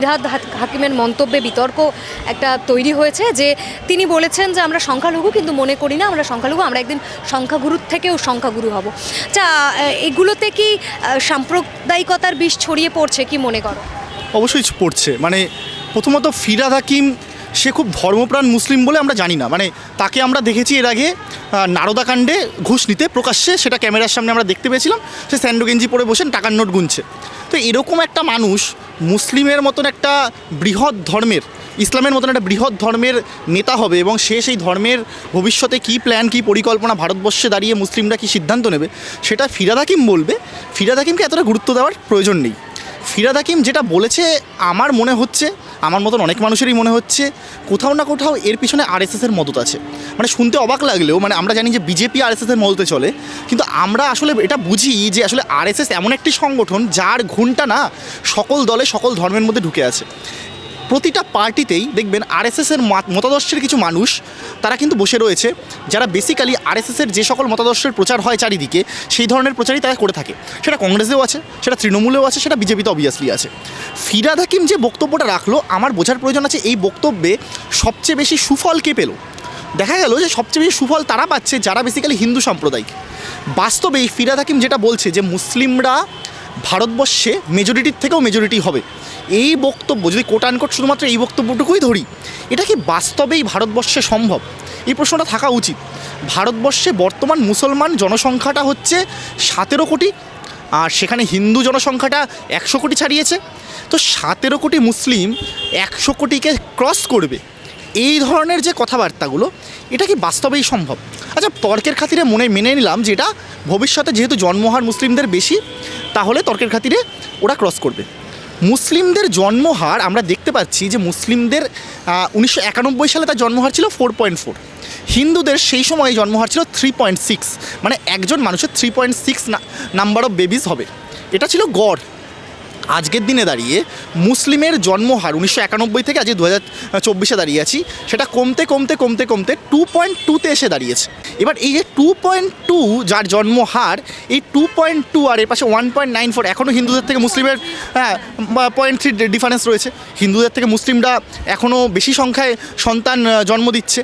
ফিরহাদ হাকিমের মন্তব্যে বিতর্ক একটা তৈরি হয়েছে যে তিনি বলেছেন যে আমরা সংখ্যালঘু কিন্তু মনে করি না, আমরা সংখ্যালঘু, আমরা একদিন সংখ্যাগুরুর থেকেও সংখ্যাগুরু হব। আচ্ছা এগুলোতে কি সাম্প্রদায়িকতার বিষ ছড়িয়ে পড়ছে কি মনে করো? অবশ্যই পড়ছে। মানে প্রথমত ফিরাদ হাকিম, সে খুব ধর্মপ্রাণ মুসলিম বলে আমরা জানি না। মানে তাকে আমরা দেখেছি এর আগে নারদাকাণ্ডে ঘুষ নিতে প্রকাশ্যে, সেটা ক্যামেরার সামনে আমরা দেখতে পেয়েছিলাম। সে স্যান্ডো গেঞ্জি পরে বসেন টাকার নোট গুনছে। তো এরকম একটা মানুষ মুসলিমের মতন একটা বৃহৎ ধর্মের, ইসলামের মতন একটা বৃহৎ ধর্মের নেতা হবে এবং সে সেই ধর্মের ভবিষ্যতে কি প্ল্যান কি পরিকল্পনা ভারতবর্ষে দাঁড়িয়ে মুসলিমরা কি সিদ্ধান্ত নেবে, সেটা ফিরাদ হাকিম বলবে। ফিরাদ হাকিমকে এতটা গুরুত্ব দেওয়ার প্রয়োজন নেই। ফিরাদ হাকিম যেটা বলেছে, আমার মনে হচ্ছে আমার মতন অনেক মানুষেরই মনে হচ্ছে কোথাও না কোথাও এর পিছনে আরএসএসের মদত আছে। মানে শুনতে অবাক লাগলেও মানে আমরা জানি যে বিজেপি আরএসএসের মদতে চলে, কিন্তু আমরা আসলে এটা বুঝি যে আসলে আরএসএস এমন একটি সংগঠন যার ঘুণটা না সকল দলে, সকল ধর্মের মধ্যে ঢুকে আছে। প্রতিটা পার্টিতেই দেখবেন আরএসএসের মতাদর্শের কিছু মানুষ, তারা কিন্তু বসে রয়েছে, যারা বেসিক্যালি আরএসএসের যে সকল মতাদর্শের প্রচার হয় চারিদিকে, সেই ধরনের প্রচারই তারা করে থাকে। সেটা কংগ্রেসেও আছে, সেটা তৃণমূলেও আছে, সেটা বিজেপিতে অবভিয়াসলি আছে। ফিরাদ হাকিম যে বক্তব্যটা রাখল, আমার বোঝার প্রয়োজন আছে, এই বক্তব্যে সবচেয়ে বেশি সুফল কে পেল? দেখা গেল যে সবচেয়ে বেশি সুফল তারা পাচ্ছে যারা বেসিক্যালি হিন্দু সাম্প্রদায়িক। বাস্তবেই ফিরাদ হাকিম যেটা বলছে যে, মুসলিমরা ভারতবর্ষে মেজরিটির থেকেও মেজরিটি হবে। এই বক্তব্য, যদি কোট আনকোট শুধুমাত্র এই বক্তব্যটুকুই ধরি, এটা কি বাস্তবেই ভারতবর্ষে সম্ভব? এই প্রশ্নটা থাকা উচিত। ভারতবর্ষে বর্তমান মুসলমান জনসংখ্যাটা হচ্ছে সতেরো কোটি, আর সেখানে হিন্দু জনসংখ্যাটা একশো কোটি ছাড়িয়েছে। তো সতেরো কোটি মুসলিম একশো কোটিকে ক্রস করবে। এই ধরনের যে কথাবার্তাগুলো, এটা কি বাস্তবেই সম্ভব? আচ্ছা তর্কের খাতিরে মনে, মেনে নিলাম যে এটা ভবিষ্যতে যেহেতু জন্মহার মুসলিমদের বেশি, তাহলে তর্কের খাতিরে ওরা ক্রস করবে। মুসলিমদের জন্মহার আমরা দেখতে পাচ্ছি যে মুসলিমদের উনিশশো একানব্বই সালে তার জন্মহার ছিল ফোর পয়েন্ট ফোর হিন্দুদের সেই সময় জন্মহার ছিল থ্রি পয়েন্ট সিক্স মানে একজন মানুষের three point six number of babies হবে। এটা ছিল গড়। আজকের দিনে দাঁড়িয়ে মুসলিমের জন্মহার উনিশশো একানব্বই থেকে আজ দু হাজার চব্বিশে দাঁড়িয়ে আছি, সেটা কমতে কমতে কমতে কমতে টু পয়েন্ট টুতে এসে দাঁড়িয়েছে। এবার এই যে টু পয়েন্ট টু যার জন্মহার, এই টু পয়েন্ট টু আর এর পাশে ওয়ান পয়েন্ট নাইন ফোর এখনও হিন্দুদের থেকে মুসলিমের হ্যাঁ পয়েন্ট থ্রি ডিফারেন্স রয়েছে। হিন্দুদের থেকে মুসলিমরা এখনও বেশি সংখ্যায় সন্তান জন্ম দিচ্ছে।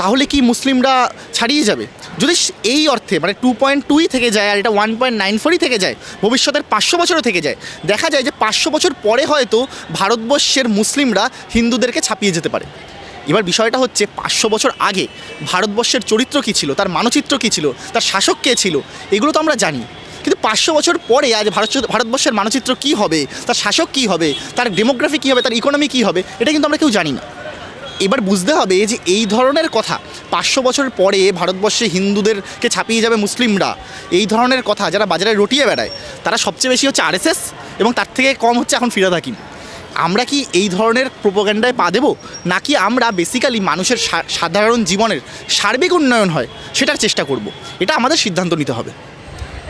তাহলে কি মুসলিমরা ছাড়িয়ে যাবে? যদি এই অর্থে মানে টু পয়েন্ট টুই থেকে যায় আর এটা ওয়ান পয়েন্ট নাইন ফোরই থেকে যায়, ভবিষ্যতের পাঁচশো বছরও থেকে যায়, দেখা যায় যে পাঁচশো বছর পরে হয়তো ভারতবর্ষের মুসলিমরা হিন্দুদেরকে ছাপিয়ে যেতে পারে। এবার বিষয়টা হচ্ছে পাঁচশো বছর আগে ভারতবর্ষের চরিত্র কী ছিল, তার মানচিত্র কী ছিল, তার শাসক কে ছিল, এগুলো তো আমরা জানি। কিন্তু পাঁচশো বছর পরে আজ ভারত ভারতবর্ষের মানচিত্র কী হবে, তার শাসক কী হবে, তার ডেমোগ্রাফি কী হবে, তার ইকোনমি কী হবে, এটা কিন্তু আমরা কেউ জানি না। এবার বুঝতে হবে যে এই ধরনের কথা পাঁচশো বছর পরে ভারতবর্ষে হিন্দুদেরকে ছাপিয়ে যাবে মুসলিমরা, এই ধরনের কথা যারা বাজারে রটিয়ে বেড়ায়, তারা সবচেয়ে বেশি হচ্ছে আরএসএস এবং তার থেকে কম হচ্ছে এখন ফিরাদ হাকিম। আমরা কি এই ধরনের প্রোপাগান্ডায় পা দেবো, নাকি আমরা বেসিক্যালি মানুষের সাধারণ জীবনের সার্বিক উন্নয়ন হয়, সেটার চেষ্টা করব? এটা আমাদের সিদ্ধান্ত নিতে হবে।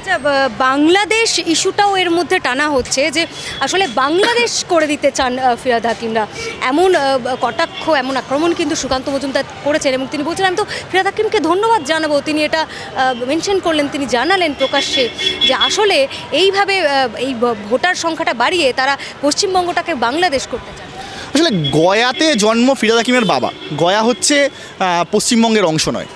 আচ্ছা বাংলাদেশ ইস্যুটাও এর মধ্যে টানা হচ্ছে যে আসলে বাংলাদেশ করে দিতে চান ফিরাদ হাকিমরা। এমন কটাক্ষ, এমন আক্রমণ কিন্তু সুকান্ত মজুমদার করেছেন এবং তিনি বলছেন, আমি তো ফিরাদ হাকিমকে ধন্যবাদ জানাব। তিনি এটা মেনশন করলেন, তিনি জানালেন প্রকাশ্যে যে আসলে এইভাবে এই ভোটার সংখ্যাটা বাড়িয়ে তারা পশ্চিমবঙ্গটাকে বাংলাদেশ করতে চান। আসলে গয়াতে জন্ম ফিরাদ হাকিমের বাবা। গয়া হচ্ছে পশ্চিমবঙ্গের অংশ নয়।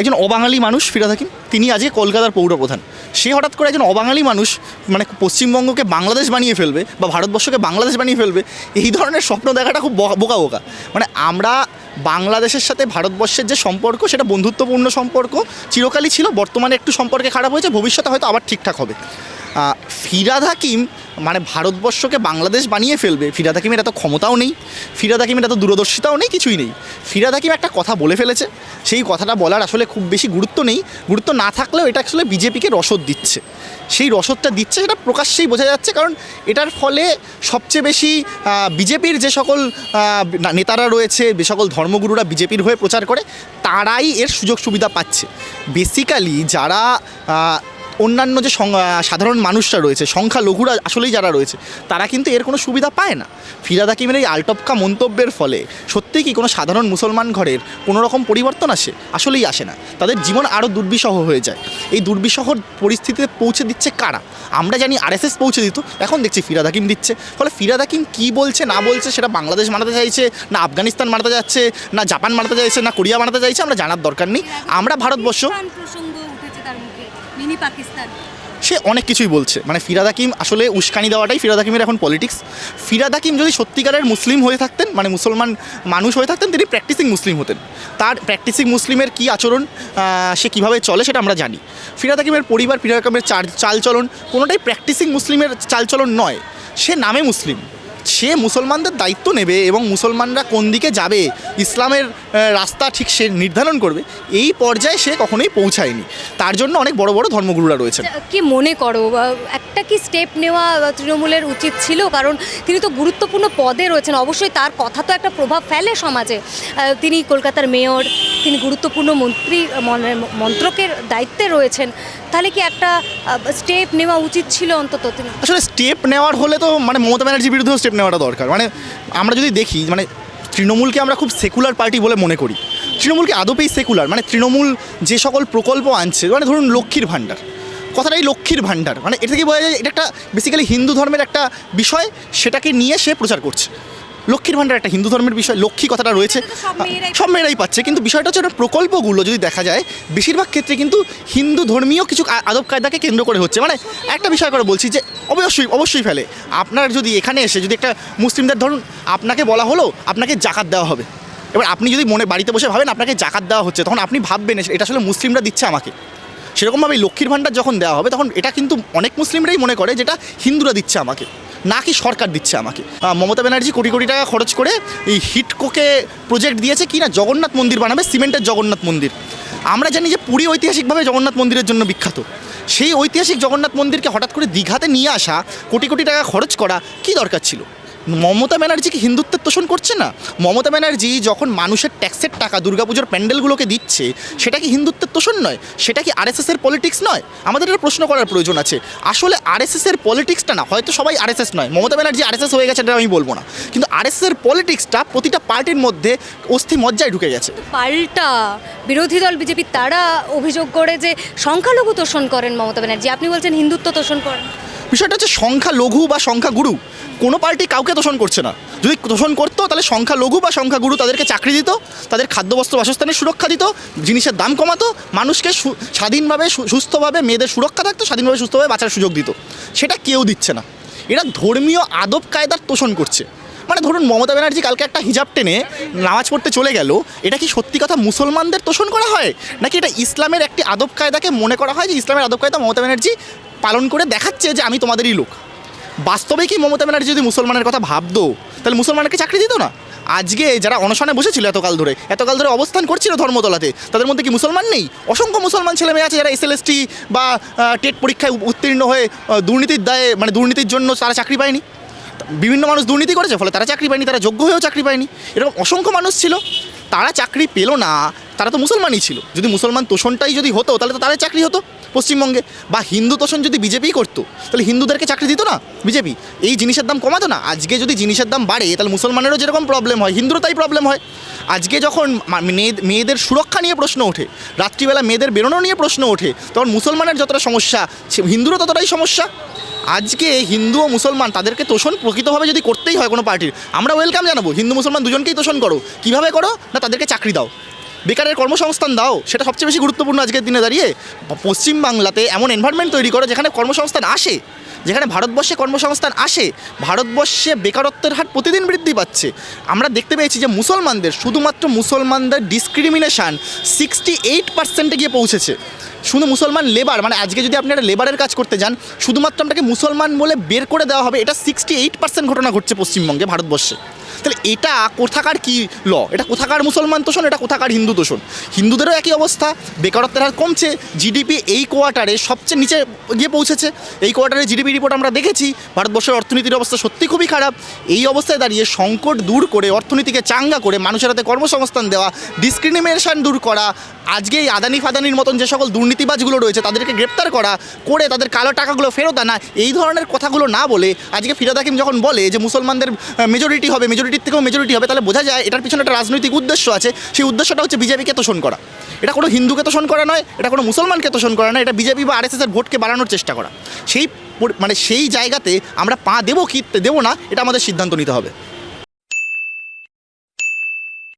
একজন অবাঙালি মানুষ ফিরাদ হাকিম তিনি আজকে কলকাতার পৌরপ্রধান। সে হঠাৎ করে একজন অবাঙালি মানুষ মানে পশ্চিমবঙ্গকে বাংলাদেশ বানিয়ে ফেলবে বা ভারতবর্ষকে বাংলাদেশ বানিয়ে ফেলবে, এই ধরনের স্বপ্ন দেখাটা খুব বোকা- বোকা মানে আমরা বাংলাদেশের সাথে ভারতবর্ষের যে সম্পর্ক, সেটা বন্ধুত্বপূর্ণ সম্পর্ক, চিরকালই ছিল, বর্তমানে একটু সম্পর্কে খারাপ হয়েছে, ভবিষ্যতে হয়তো আবার ঠিকঠাক হবে। ফিরাদ হাকিম মানে ভারতবর্ষকে বাংলাদেশ বানিয়ে ফেলবে, ফিরাদ হাকিমের এত ক্ষমতাও নেই, ফিরাদ হাকিমের এত দূরদর্শিতাও নেই, কিছুই নেই। ফিরাদ হাকিম একটা কথা বলে ফেলেছে, সেই কথাটা বলার আসলে খুব বেশি গুরুত্ব নেই, গুরুত্ব না থাকলেও এটা আসলে বিজেপিকে রসদ দিচ্ছে। সেই রসদটা দিচ্ছে সেটা প্রকাশ্যেই বোঝা যাচ্ছে, কারণ এটার ফলে সবচেয়ে বেশি বিজেপির যে সকল নেতারা রয়েছে, যে সকল ধর্মগুরুরা বিজেপির হয়ে প্রচার করে, তারাই এর সুযোগ সুবিধা পাচ্ছে। বেসিক্যালি যারা অন্যান্য যে সাধারণ মানুষরা রয়েছে, সংখ্যালঘুরা আসলেই যারা রয়েছে, তারা কিন্তু এর কোনো সুবিধা পায় না। ফিরাদ হাকিমের এই আলটপকা মন্তব্যের ফলে সত্যিই কি কোনো সাধারণ মুসলমান ঘরের কোনো রকম পরিবর্তন আসে? আসলেই আসে না। তাদের জীবন আরও দুর্বিষহ হয়ে যায়। এই দুর্বিষহ পরিস্থিতিতে পৌঁছে দিচ্ছে কারা? আমরা জানি আরএসএস পৌঁছে দিত, এখন দেখছি ফিরাদ হাকিম দিচ্ছে। ফলে ফিরাদ হাকিম কী বলছে, না বলছে, সেটা বাংলাদেশ মানাতে চাইছে, না আফগানিস্তান মানাতে যাচ্ছে, না জাপান মানাতে চাইছে, না কোরিয়া মানাতে চাইছে, আমরা জানার দরকার নেই। আমরা ভারতবর্ষ পাকিস্তান প্রসঙ্গ উঠেছে তার মিনি পাকিস্তান। সে অনেক কিছুই বলছে। মানে ফিরাদ হাকিম আসলে উস্কানি দেওয়াটাই ফিরাদ হাকিমের এখন পলিটিক্স ফিরাদ হাকিম যদি সত্যিকারের মুসলিম হয়ে থাকতেন মানে মুসলমান মানুষ হয়ে থাকতেন, তিনি প্র্যাকটিসিং মুসলিম হতেন। তার প্র্যাকটিসিং মুসলিমের কী আচরণ সে কীভাবে চলে সেটা আমরা জানি। ফিরাদ হাকিমের পরিবার, ফিরাদ হাকিমের চাল চালচলন, কোনোটাই প্র্যাকটিসিং মুসলিমের চালচলন নয়। সে নামে মুসলিম। সে মুসলমানদের দায়িত্ব নেবে এবং মুসলমানরা কোন দিকে যাবে ইসলামের রাস্তা ঠিক সে নির্ধারণ করবে এই পর্যায়ে সে কখনোই পৌঁছায়নি। তার জন্য অনেক বড় বড় ধর্মগুরুরা রয়েছেন। কি মনে করো একটা কি স্টেপ নেওয়া তৃণমূলের উচিত ছিল? কারণ তিনি তো গুরুত্বপূর্ণ পদে রয়েছেন অবশ্যই তার কথা তো একটা প্রভাব ফেলে সমাজে। তিনি কলকাতার মেয়র তিনি গুরুত্বপূর্ণ মন্ত্রী মন- মন্ত্রকের দায়িত্বে রয়েছেন। তাহলে কি একটা স্টেপ নেওয়া উচিত ছিল অন্তত তিনি? আসলে স্টেপ নেওয়ার হলে তো মানে মমতা ব্যানার্জির বিরুদ্ধেও স্টেপ নেওয়াটা দরকার। মানে আমরা যদি দেখি মানে তৃণমূলকে আমরা খুব সেকুলার পার্টি বলে মনে করি। তৃণমূলকে আদপেই সেকুলার মানে তৃণমূল যে সকল প্রকল্প আনছে মানে ধরুন লক্ষ্মীর ভাণ্ডার। কথাটাই লক্ষ্মীর ভাণ্ডার মানে এটা থেকে বোঝা যায় এটা একটা বেসিক্যালি হিন্দু ধর্মের একটা বিষয়, সেটাকে নিয়ে সে প্রচার করছে। লক্ষ্মীর ভাণ্ডার একটা হিন্দু ধর্মের বিষয় লক্ষ্মী কথাটা রয়েছে। সব মেয়েরাই পাচ্ছে কিন্তু বিষয়টা হচ্ছে ওটা প্রকল্পগুলো যদি দেখা যায় বেশিরভাগ ক্ষেত্রে কিন্তু হিন্দু ধর্মীয় কিছু আদব কায়দাকে কেন্দ্র করে হচ্ছে। মানে একটা বিষয় করে বলছি যে অবশ্যই অবশ্যই ফেলে। আপনার যদি এখানে এসে যদি একটা মুসলিমদের ধরুন আপনাকে বলা হলো আপনাকে জাকাত দেওয়া হবে। এবার আপনি যদি মনে বাড়িতে বসে ভাবেন আপনাকে জাকাত দেওয়া হচ্ছে তখন আপনি ভাববেন এটা আসলে মুসলিমরা দিচ্ছে আমাকে। সেরকমভাবে লক্ষ্মীর ভাণ্ডার যখন দেওয়া হবে, তখন এটা কিন্তু অনেক মুসলিমরাই মনে করে যেটা হিন্দুরা দিচ্ছে আমাকে, না কি সরকার দিচ্ছে আমাকে। মমতা ব্যানার্জি কোটি কোটি টাকা খরচ করে এই হিটকোকে প্রজেক্ট দিয়েছে কি না, জগন্নাথ মন্দির বানাবে, সিমেন্টের জগন্নাথ মন্দির। আমরা জানি যে পুরী ঐতিহাসিকভাবে জগন্নাথ মন্দিরের জন্য বিখ্যাত। সেই ঐতিহাসিক জগন্নাথ মন্দিরকে হঠাৎ করে দীঘাতে নিয়ে আসা কোটি কোটি টাকা খরচ করা কি দরকার ছিল? মমতা ব্যানার্জি কি হিন্দুত্বের তোষণ করছে না? মমতা ব্যানার্জি যখন মানুষের ট্যাক্সের টাকা দুর্গাপুজোর প্যান্ডেলগুলোকে দিচ্ছে, সেটা কি হিন্দুত্বের তোষণ নয়? সেটা কি আরএসএসের পলিটিক্স নয়? আমাদের এটা প্রশ্ন করার প্রয়োজন আছে। আসলে আরএসএসের পলিটিক্সটা না, হয়তো সবাই আরএসএস নয়। মমতা ব্যানার্জি আরএসএস হয়ে গেছে, এটা আমি বলব না। কিন্তু আরএসএসের পলিটিক্সটা প্রতিটা পার্টির মধ্যে অস্থি মজ্জায় ঢুকে গেছে। পাল্টা বিরোধী দল বিজেপি, তারা অভিযোগ করে যে সংখ্যালঘু তোষণ করেন মমতা ব্যানার্জি। আপনি বলছেন হিন্দুত্ব তোষণ করেন। বিষয়টা হচ্ছে সংখ্যা লঘু বা সংখ্যা গুরু। কোনো পার্টি কাউকে তোষণ করছে না। যদি তোষণ করতো, তাহলে সংখ্যা লঘু বা সংখ্যা গুরু তাদেরকে চাকরি দিত, তাদের খাদ্য, বস্ত্র, বাসস্থানের সুরক্ষা দিত, জিনিসের দাম কমাতো, মানুষকে স্বাধীনভাবে সুস্থভাবে মেয়েদের সুরক্ষা থাকতো, স্বাধীনভাবে সুস্থভাবে বাঁচার সুযোগ দিত। সেটা কেউ দিচ্ছে না। এরা ধর্মীয় আদব কায়দার তোষণ করছে। মানে ধরুন মমতা ব্যানার্জি কালকে একটা হিজাব টেনে নামাজ পড়তে চলে গেল, এটা কি সত্যি কথা মুসলমানদের তোষণ করা হয়? নাকি এটা ইসলামের একটি আদব কায়দাকে মনে করা হয় যে ইসলামের আদব কায়দা মমতা ব্যানার্জি পালন করে দেখাচ্ছে যে আমি তোমাদেরই লোক। বাস্তবে কি মমতা ব্যানার্জি যদি মুসলমানের কথা ভাবতো, তাহলে মুসলমানকে চাকরি দিত না? আজকে যারা অনশনে বসেছিল এতকাল ধরে এতকাল ধরে অবস্থান করছিল ধর্মতলাতে, তাদের মধ্যে কি মুসলমান নেই? অসংখ্য মুসলমান ছেলে মেয়ে আছে যারা এসএলএসটি বা টেট পরীক্ষায় উত্তীর্ণ হয়ে দুর্নীতির দায়ে মানে দুর্নীতির জন্য তারা চাকরি পায়নি। বিভিন্ন মানুষ দুর্নীতি করেছে, ফলে তারা চাকরি পায়নি, তারা যোগ্য হয়েও চাকরি পায়নি। এরকম অসংখ্য মানুষ ছিল। তারা চাকরি পেল না তারা তো মুসলমানই ছিল। যদি মুসলমান তোষণটাই যদি হতো, তাহলে তো তাদের চাকরি হতো পশ্চিমবঙ্গে। বা হিন্দু তোষণ যদি বিজেপি করতো, তাহলে হিন্দুদেরকে চাকরি দিত না বিজেপি। এই জিনিসের দাম কমাতো না। আজকে যদি জিনিসের দাম বাড়ে, তাহলে মুসলমানেরও যেরকম প্রবলেম হয়, হিন্দুরও তাই প্রবলেম হয়। আজকে যখন মেয়েদের সুরক্ষা নিয়ে প্রশ্ন ওঠে, রাত্রিবেলা মেয়েদের বেরোনো নিয়ে প্রশ্ন ওঠে, তখন মুসলমানের যতটা সমস্যা হিন্দুরও ততটাই সমস্যা। আজকে হিন্দু ও মুসলমান তাদেরকে তোষণ প্রকৃতভাবে যদি করতেই হয় কোনো পার্টির, আমরা ওয়েলকাম জানাব। হিন্দু মুসলমান দুজনকেই তোষণ করো। কীভাবে করো? না তাদেরকে চাকরি দাও। বেকারের কর্মসংস্থান দাও, সেটা সবচেয়ে বেশি গুরুত্বপূর্ণ আজকের দিনে দাঁড়িয়ে। পশ্চিম বাংলাতে এমন এনভায়রনমেন্ট তৈরি করো যেখানে কর্মসংস্থান আসে, যেখানে ভারতবর্ষে কর্মসংস্থান আসে, ভারতবর্ষে বেকারত্বের হার প্রতিদিন বৃদ্ধি পাচ্ছে। আমরা দেখতে পেয়েছি যে মুসলমানদের, শুধুমাত্র মুসলমানদের ডিসক্রিমিনেশান সিক্সটি এইট পার্সেন্টে গিয়ে পৌঁছেছে। শুধু মুসলমান লেবার মানে আজকে যদি আপনি একটা লেবারের কাজ করতে যান, শুধুমাত্র আপনাকে মুসলমান বলে বের করে দেওয়া হবে, এটা সিক্সটি এইট পার্সেন্ট ঘটনা ঘটছে পশ্চিমবঙ্গে, ভারতবর্ষে। তাহলে এটা কোথাকার কি ল? এটা কোথাকার মুসলমান তোষণ, এটা কোথাকার হিন্দু তোষণ? হিন্দুদেরও একই অবস্থা, বেকারত্বের হার কমছে জিডিপি এই কোয়ার্টারে সবচেয়ে নিচে গিয়ে পৌঁছেছে। এই কোয়ার্টারে জিডিপি রিপোর্ট আমরা দেখেছি, ভারতবর্ষের অর্থনীতির অবস্থা সত্যি খুবই খারাপ। এই অবস্থায় দাঁড়িয়ে সংকট দূর করে, অর্থনীতিকে চাঙ্গা করে, মানুষের হাতে কর্মসংস্থান দেওয়া ডিসক্রিমিনেশন দূর করা, আজকে এই আদানি ফাদানির মতন যে সকল দুর্নীতিবাজগুলো রয়েছে, তাদেরকে গ্রেপ্তার করা, করে তাদের কালো টাকাগুলো ফেরত আনা, এই ধরনের কথাগুলো না বলে আজকে ফিরাদ হাকিম যখন বলে যে মুসলমানদের মেজরিটি হবে মেজরিটির থেকেও মেজরিটি হবে, তাহলে বোঝা যায় এটার পিছনে একটা রাজনৈতিক উদ্দেশ্য আছে। সেই উদ্দেশ্যটা হচ্ছে বিজেপিকে তোষণ করা। এটা কোনো হিন্দুকে তোষণ করা নয়, এটা কোনো মুসলমানকে তোষণ করা নয়, এটা বিজেপি বা আরএসএসের ভোটকে বাড়ানোর চেষ্টা করা। সেই মানে সেই জায়গাতে আমরা পা দেবো কি, দেবো না, এটা আমাদের সিদ্ধান্ত নিতে হবে।